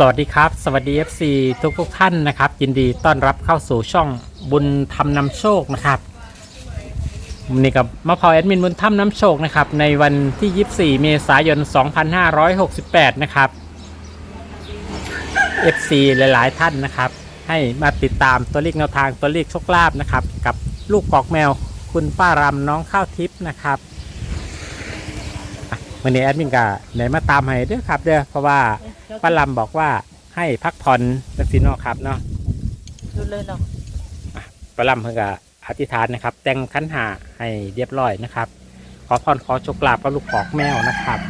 สวัสดีครับ สวัสดี FC ทุกทุกๆท่านนะครับ ยินดีต้อนรับเข้าสู่ช่องบุญธรรมนำโชคนะครับวันนี้กับมะพร้าวแอดมินบุญธรรมนำโชคนะครับ ในวันที่ 24 เมษายน 2568 นะครับ FC หลายๆ ท่านนะครับ ให้มาติดตามตัวเลขแนวทางตัวเลขโชคลาภนะครับ กับลูกกอกแมวคุณป้ารำน้องข้าวทิพย์นะครับวันนี้แอดมินก็ไหนมาตามให้เด้อครับเด้อเพราะว่า ป้าลำบอกว่าให้พักผ่อนนักสิเนอครับเนาะดูเลยเนาะป้าลำเพิ่งก็อธิษฐานนะครับ แต่งขันหาให้เรียบร้อยนะครับ ขอพรขอโชคลาภกับลูกขอกแมวนะครับ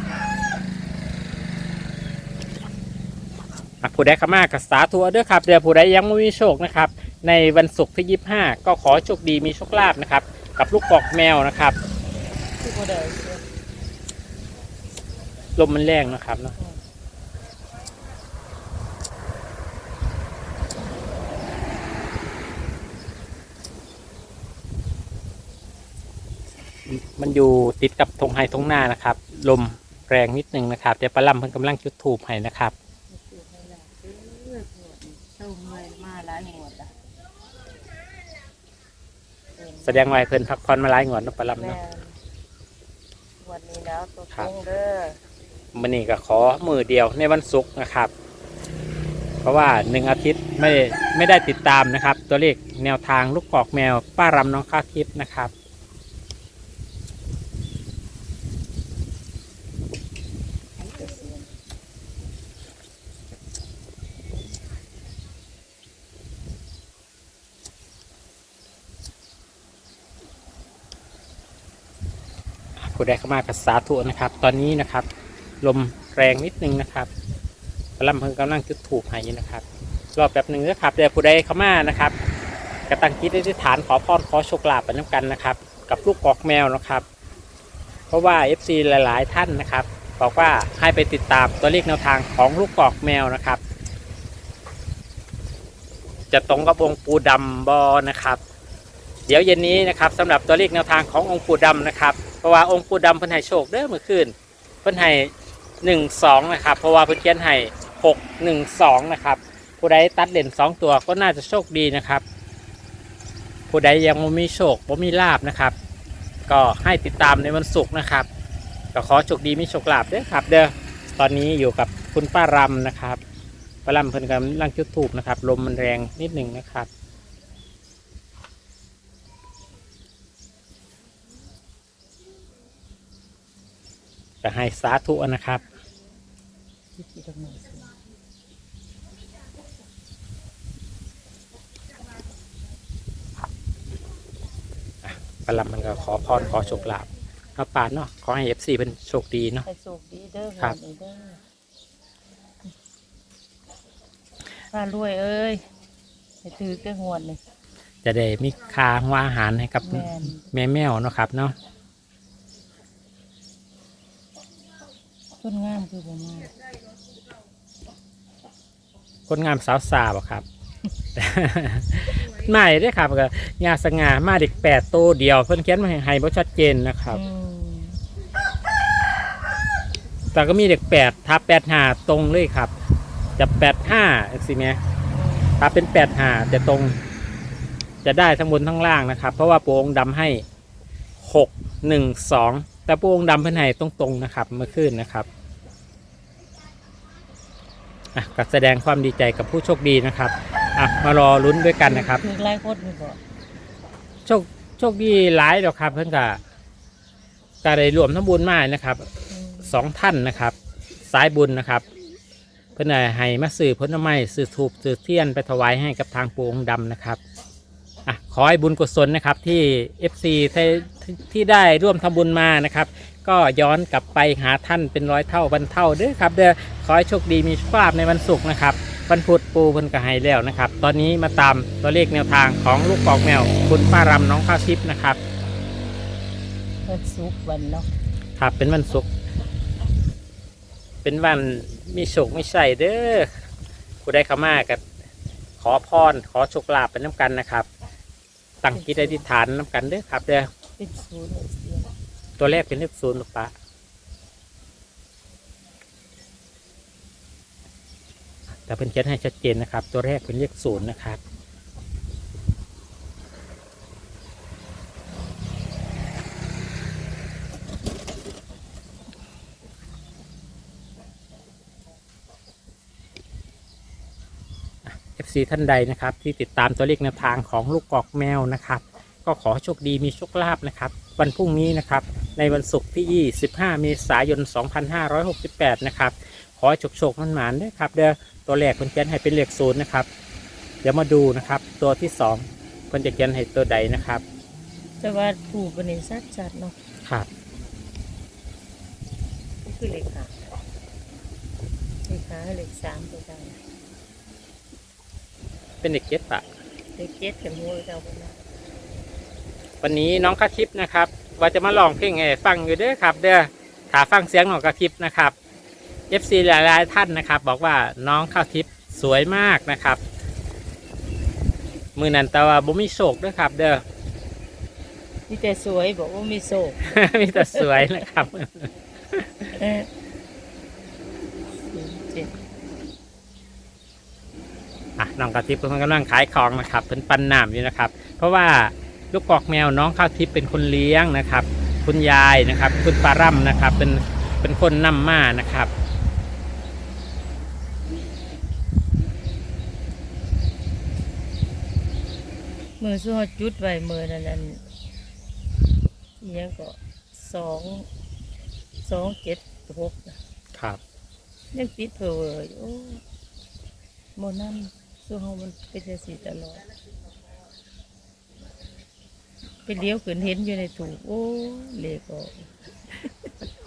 อะผู้ใดเข้ามากับสาธุเด้อครับเดี๋ยวผู้ใดยังไม่มีโชคนะครับ ในวันศุกร์ที่ 25 ก็ขอโชคดีมีโชคลาภนะครับ กับลูกกอกแมวนะครับคือบ่ได้เสียลมมันแรงนะครับเนาะ มันอยู่ติดกับธงไฮธงหน้านะครับ ลมแรงนิดนึงนะครับ เดี๋ยวปลาล่ำเพิ่งกำลังจุดถูบให้นะครับเจ้าเมื่อยมาหลายหมดอะแสดงว่าให้เพิ่นพักผ่อนมาหลายงวดเนาะปลาล่ำแม่เนาะวันนี้แล้วตัวครัตบรงเด้อมันนี่ก็ขอมือเดียวในวันศุกร์นะครับ เพราะว่าหนึ่งอาทิตย์ไม่ได้ไม่ได้ติดตามนะครับ ตัวเลขแนวทางลูกกอกแมวป้ารำน้องข้าวทิพย์นะครับ ผู้ใดเข้ามากับสาธุนะครับ ตอนนี้นะครับ ลมแรงนิดนึงนะครับกำลังเพิ่งกำลังจุดถูกห้อยู่นะครับ รอบแบบหนึ่งนะครับเดี๋ยวผู้ใดเข้ามานะครับกระตังคิดอธิษฐานขอพรขอโชคลาภไปน้ำกันนะครับ กับลูกกอกแมวนะครับ เพราะว่า FC หลาย ๆ ท่านนะครับ บอกว่าให้ไปติดตามตัวเลขแนวทางของลูกกอกแมวนะครับ จะตรงกับองค์ปูดำบอนะครับ เดี๋ยวเย็นนี้นะครับสำหรับตัวเลขแนวทางขององค์ปูดำนะครับ ราะว่าองค์ปู่ดำเพิ่นให้โชคเด้อเมื่อคืนเพิ่นให้หนึ่งสองนะครับ เพราะว่าเพิ่นเขียนให้หกหนึ่งสองนะครับ ผู้ใดตัดเด่นสองตัวก็น่าจะโชคดีนะครับ ผู้ใดยังไม่มีโชคบ่มีลาบนะครับ ก็ให้ติดตามในวันศุกร์นะครับก็ขอโชคดีมีโชคลาภด้อครับ เด้อตอนนี้อยู่กับคุณป้ารำนะครับป้ารำเพิ่นกำลังจุดถูกนะครับ ลมมันแรงนิดหนึ่งนะครับ ก็ให้สาธุนะครับที่ที่ตรงนี้สิปลำมันก็ขอพรขอโชคลาภเนาะป่าเนาะขอให้เอฟซีเป็นโชคดีเนาะให้โชคดีเด้อครับวันนี้เด้อป้ารวยเอ้ยให้ถือเกงวดนี่จะได้มีค่าหัวอาหารให้กับแม่นแม่แมวเนาะครับเนาะ ต้นงามคือบ่มาคนงามสาวสาวครับไม่ได้อครับก็ยาสง่ามาเด็กแปดตัวเดียว เพิ่นเขียนมาให้ให้บ่ชัดเจนนะครับอืมแต่ก็มีเด็กแปดทับแปดห้าตรงเลยครับ จะแปดห้าสิแม่ถ้าเป็นแปดห้าจะตรง จะได้ทั้งบนทั้งล่างนะครับ เพราะว่าปูองค์ดำให้หกหนึ่งสองแต่ปูองค์ดำเพิ่นให้ตรงๆนะครับ เมื่อคืนนะครับ อะก็แสดงความดีใจกับผู้โชคดีนะครับอะมารอลุ้นด้วยกันนะครับ ถือหลายคนนี่บ่โชคโชคดีหลายดอกครับ เพิ่นก็ก็ได้รวมทั้งบุญมานะครับ อืมสองท่านนะครับ สายบุญนะครับ เพื่อนได้ให้มาสื่อผลไม้สื่อถูกสื่อเทียนไปถวายให้กับทางปูองค์ดำนะครับอะขอให้บุญกุศลนะครับที่ FC ที่ที่ได้ร่วมทำบุญมานะครับ ก็ย้อนกลับไปหาท่านเป็นร้อยเท่าพันเท่าเด้อครับ เด้อขอให้โชคดีมีโชคลาภในวันศุกร์นะครับวันพุธปูเพิ่นก็ให้แล้วนะครับ ตอนนี้มาตามตัวเลขแนวทางของลูกปอกแมวคุณป้ารำน้องข้าวทิพย์นะครับเพิ่นสุกวันเนาะครับเป็นวันศุกร์เป็นวันมีโชคไม่ใช่เด้อผู้ได้เข้ามากับขอพรขอโชคลาภเป็นน้ำกันนะครับตั้งกิจอธิษฐานน้ำกันเด้อครับเด้อเป็นศูนย์เสีย ตัวแรกเป็นเลขศูนย์หรือปะแต่เพิ่อนเขียนให้ชัดเจนนะครับ ตัวแรกเป็นเลขศูนย์นะครับ FC ท่านใดนะครับ ที่ติดตามตัวเลขแนวทางของลูกกอกแมวนะครับ ก็ขอโชคดีมีโชคลาภนะครับ วันพรุ่งนี้นะครับ ในวันศุกร์ที่ 25 เมษายน 2568 นะครับ ขอให้โชคโชคมันหมานๆด้วยครับ เดี๋ยวตัวแรกเพิ่นเขียนให้เป็นเลขศูนย์นะครับ เดี๋ยวมาดูนะครับ ตัวที่สองเพิ่นจะเขียนให้ตัวใดนะครับ แต่ว่าถูกเป็นสัดจัดๆเนาะครับก็คือเลขห้าเลขห้าเลขสามตัวกันเป็นเด็กเจ็ดปะเลขเจ็ดกับมูเจ้าคนนั้นวันนี้น้องกระทิบนะครับ ว่าจะมาลองเพลงให้ฟังอยู่เด้อครับ เด้อถาฟังเสียงน้องกระทิบนะครับ FC หลายๆท่านนะครับ บอกว่าน้องข้าวทิพย์สวยมากนะครับ มือนันแต่ว่าบ่มีโศกด้วยครับ เด้อมีแต่สวยบอกว่ามีโศก มีแต่สวยนะครับเออศูนย์เจ็ดอะน้องกระทิบเพิ่นกำลังขายของนะครับเพิ่นปันน้ำอยู่นะครับ เพราะว่า ลูกกอกแมวน้องข้าวทิพย์เป็นคนเลี้ยงนะครับ คุณยายนะครับ คุณปาร่ำนะครับ เป็นเป็นคนนำมานะครับมือสู้ฮอดจุดไว้มือนั่นนั่นอิหยังก็สองสองเจ็ดหกน่ะครับยังติดเพอเวอร์อยู่โอ้โมนั่นสู้เฮามันเป็นจังซี่ตลอด ไปเลี้ยวขึ้นเห็นอยู่ในถูกโอ้เลขออก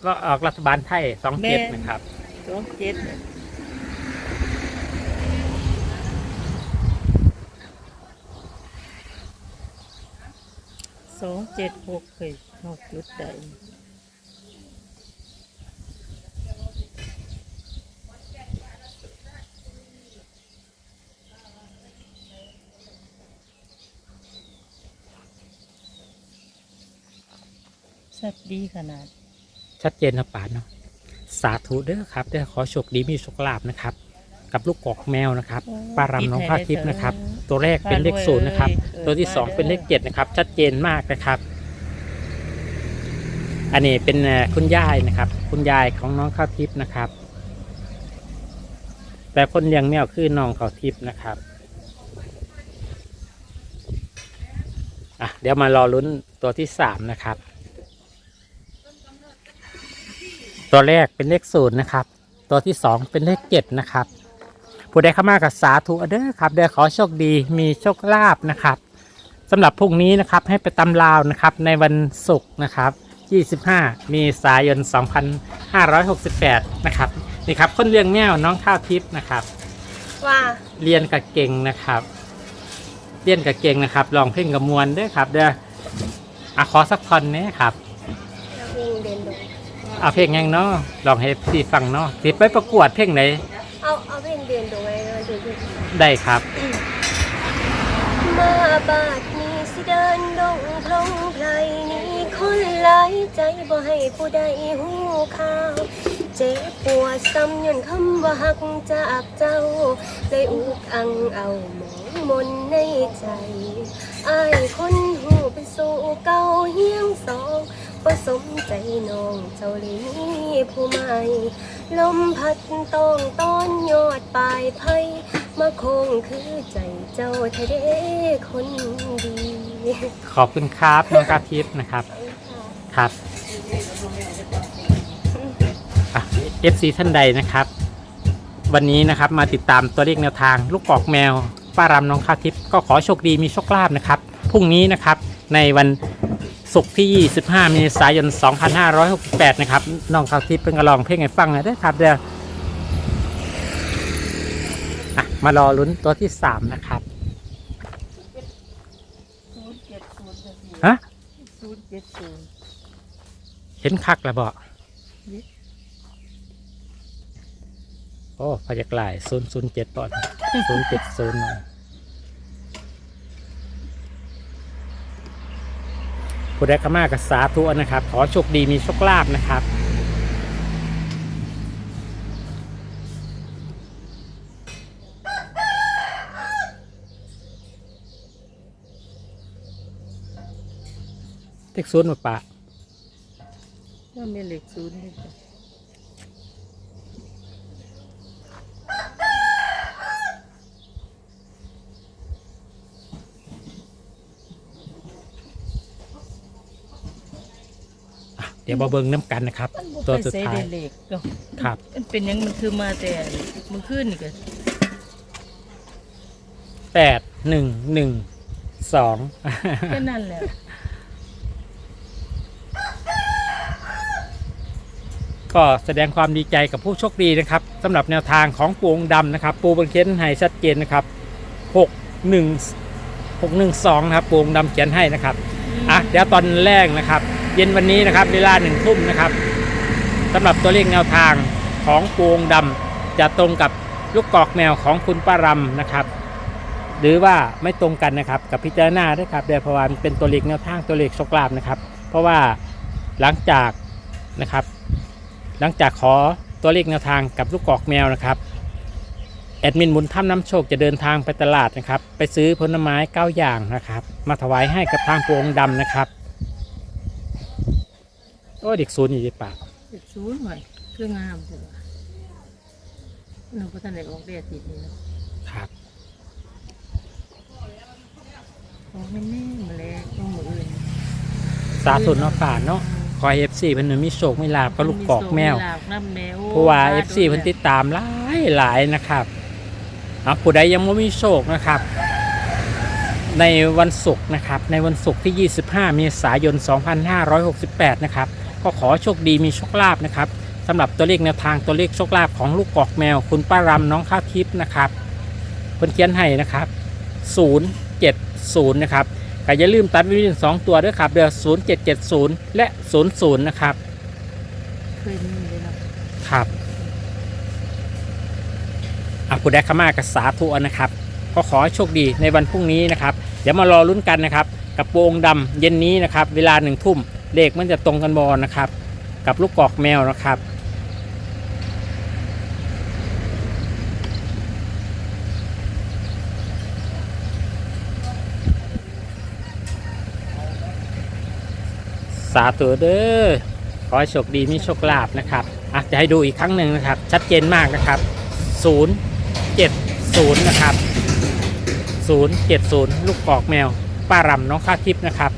ก็ออกรัฐบาลไทยสองแม่เจ็ดนะครับ สองเจ็ดเนี่ยสองเจ็ดหกเคยนอกจุดใด ชัดดีขนาด ชัดเจนนะป่านเนาะสาธุเด้อครับเด้อขอโชคดีมีโชคลาภนะครับ กับลูกกอกแมวนะครับโอ้ป้ารำน้องพระทิพย์นะครับ ตัวแรกเป็นเลขป้ารวยศูนย์นะครับ เอ้ยตัวที่สองป้าเด้อเป็นเลขเจ็ดนะครับ ชัดเจนมากนะครับ อันนี้เป็นเอ่อคุณยายนะครับ คุณยายของน้องข้าวทิพย์นะครับ แต่คนเลี้ยงแมวคือน้องข้าวทิพย์นะครับอะเดี๋ยวมารอลุ้นตัวที่สามนะครับ ตัวแรกเป็นเลขศูนย์นะครับ ตัวที่สองเป็นเลขเจ็ดนะครับ ผู้ใดเข้ามากับสาธุเด้อครับเดี๋ยวขอโชคดีมีโชคลาภนะครับสำหรับพรุ่งนี้นะครับให้ไปตำลาวนะครับในวันศุกร์นะครับ 25 มีสายน 2568 นะครับนี่ครับคนเลี้ยงแมวน้องข้าวทิพย์นะครับ ว่าเรียนกับเก่งนะครับ เรียนกับเก่งนะครับลองเพลงกับมวลเด้อครับเด้ออะขอสักท่อนนี้ครับ นักวิ่งเดินดง เอาเพลงยังเนาะลองให้พี่ฟังเนาะสิไปประกวดเพลงไหนเอาเอาเพลงเดินดงไว้มาดูดูได้ครับ มาบาดนี้สิเดินดงพลงไพรนี้คนหลายใจบ่ให้ผู้ใดหูข่าวเจ็บปวดซ้ำย้อนคำว่าหักจากเจ้าเลยอุกอังเอาหมองมนในใจอายคนหูเป็นสู่เก่าเฮียงสอง บ่สมใจน้องเจ้าเลยมีผู้ใหม่ลมพัดต้องต้อนยอดปลายไผ่มาคงคือใจเจ้าแท้เด้คนดีขอบคุณครับน้องข้าทิพย์นะครับครับเอฟซีท่านใดนะครับ วันนี้นะครับมาติดตามตัวเลขแนวทาง ลูกกอกแมวป้ารำน้องข้าวทิพย์ก็ขอโชคดีมีโชคลาภนะครับพรุ่งนี้นะครับในวัน ศุกร์ที่ 25 เมษายน 2568 นะครับน้องข้าวทิพย์เป็นกระลองเพลงให้ฟังหนะได้อครับเดี๋ยวอะมารอลุ้นตัวที่ 3 นะครับศูนย์เจ็ดศูนย์จะดีฮะศูนย์เจ็ดศูนย์เห็นคักแล้วบอกนี่โอ้พยักลายศูนย์ศูนย์เจ็ดปอนศูนย์เจ็ดศูนย์ ผู้ใดขมากับสาธุนะครับ ขอโชคดีมีโชคลาภนะครับเล็กศูนย์หมดปะว่ามีเล็กศูนย์ด้วย ดี๋ยวมาเบิ่งน้ำกันนะครับมันบ่ตัวไปสุดใส่ท้ายได้เหล็กก็ครับมันเป็นหยังมันคือมาแต่มันขึ้นนี่ก็แปดหนึ่งหนึ่งสองแค่นั้นแหละก็แสดงความดีใจกับผู้โชคดีนะครับสำหรับแนวทางของปูองค์ดำนะครับ ปูบังเขียนให้ชัดเจนนะครับหกหนึ่งหกหนึ่งสองนะครับปูองค์ดำเขียนให้นะครับอะเดี๋ยวตอนแรกนะครับเย็นวันนี้นะครับเวลาหนึ่งทุ่มนะครับสำหรับตัวเลขแนวทางของปูงดำจะตรงกับลูกกอกแมวของคุณป้ารำนะครับ หรือว่าไม่ตรงกันนะครับกับพิจารณาด้วยครับเดี๋ยวพราะว่ามันเป็นตัวเลขแนวทางตัวเลขโชคลาภนะครับ เพราะว่าหลังจากนะครับ หลังจากขอตัวเลขแนวทางกับลูกกอกแมวนะครับแอดมินบุญถ้ำน้ำโชคจะเดินทางไปตลาดนะครับ ไปซื้อผลไม้เก้าอย่างนะครับ มาถวายให้กับทางปวงดำนะครับ โอ้เด็กศูนย์อยู่ที่ปากเหล็กศูนย์หน่อยคืองามจังวะหนูก็ทันได้ออกแดดติดนี่เนาะครับออกแม่แม่มาแล้วต้องมืออื่นสาธุเนาะป่าเนาะขอเอฟซีเพิ่นมีโชคมีลาบก็ลูกกอกแมวนหลากน้ำแมวเพราะว่า FC เพิ่นติดตามหลายหลายนะครับเอาผู้ใดยังไม่มีโชคนะครับ ในวันศุกร์นะครับ ในวันศุกร์ที่ 25 เมษายน 2568 นะครับ ก็ขอโชคดีมีโชคลาภนะครับสำหรับตัวเลขแนวทางตัวเลขโชคลาภของลูกกอกแมว คุณป้ารำน้องข้าวทิพย์นะครับเพิ่นเขียนให้นะครับ 070 นะครับก็อย่าลืมตัดวินสองตัวด้วยครับเดือ0770 และ 00 นะครับเคยมีเลยเนาะครับอะผู้ใดเข้ามากับสาธุนะครับ ก็ขอให้โชคดีในวันพรุ่งนี้นะครับ เดี๋ยวมารอลุ้นกันนะครับ กับโปรงดำเย็นนี้นะครับ เวลาหนึ่งทุ่ม เลขมันจะตรงกันบอลนะครับ กับลูกกอกแมวนะครับ สาธุเด้อขอให้โชคดีมีโชคลาภนะครับอะจะให้ดูอีกครั้งหนึ่งนะครับ ชัดเจนมากนะครับ 070 นะครับ 070 ลูกกอกแมวป้ารำน้องข้าทิพย์นะครับ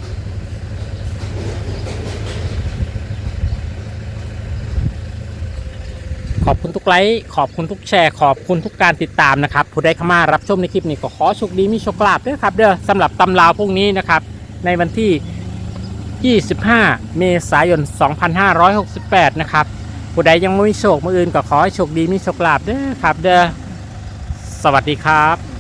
ขอบคุณทุกไลค์ขอบคุณทุกแชร์ขอบคุณทุกการติดตามนะครับผู้ใดเข้ามารับชมในคลิปนี้ก็ขอโชคดีมีโชคลาภด้วยครับเด้อสำหรับตำราวพวกนี้นะครับในวันที่ 25 เมษายน 2568 นะครับผู้ใดยังไม่มีโชคมืออื่นก็ขอให้โชคดีมีโชคลาภด้วยครับเด้อสวัสดีครับ